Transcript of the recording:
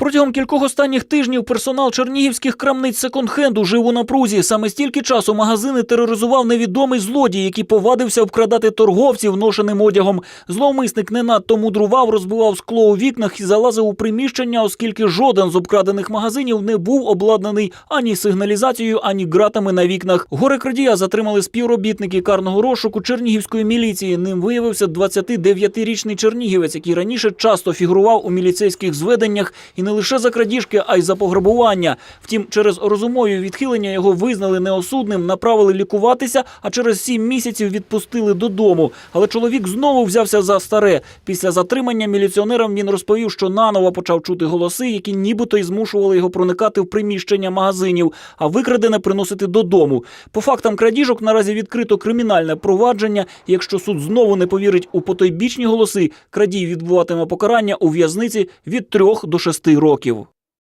Протягом кількох останніх тижнів персонал чернігівських крамниць секонд-хенду жив у напрузі. Саме стільки часу магазини тероризував невідомий злодій, який повадився обкрадати торговців ношеним одягом. Зловмисник не надто мудрував, розбивав скло у вікнах і залазив у приміщення, оскільки жоден з обкрадених магазинів не був обладнаний ані сигналізацією, ані ґратами на вікнах. Горе крадія затримали співробітники карного розшуку Чернігівської міліції. Ним виявився 29-річний чернігівець, який раніше часто фігурував у міліцейських зведеннях і не лише за крадіжки, а й за пограбування. Втім, через розумові відхилення його визнали неосудним, направили лікуватися, а через сім місяців відпустили додому. Але чоловік знову взявся за старе. Після затримання міліціонерам він розповів, що наново почав чути голоси, які нібито й змушували його проникати в приміщення магазинів, а викрадене приносити додому. По фактам крадіжок наразі відкрито кримінальне провадження. Якщо суд знову не повірить у потойбічні голоси, крадій відбуватиме покарання у в'язниці від трьох до шести років.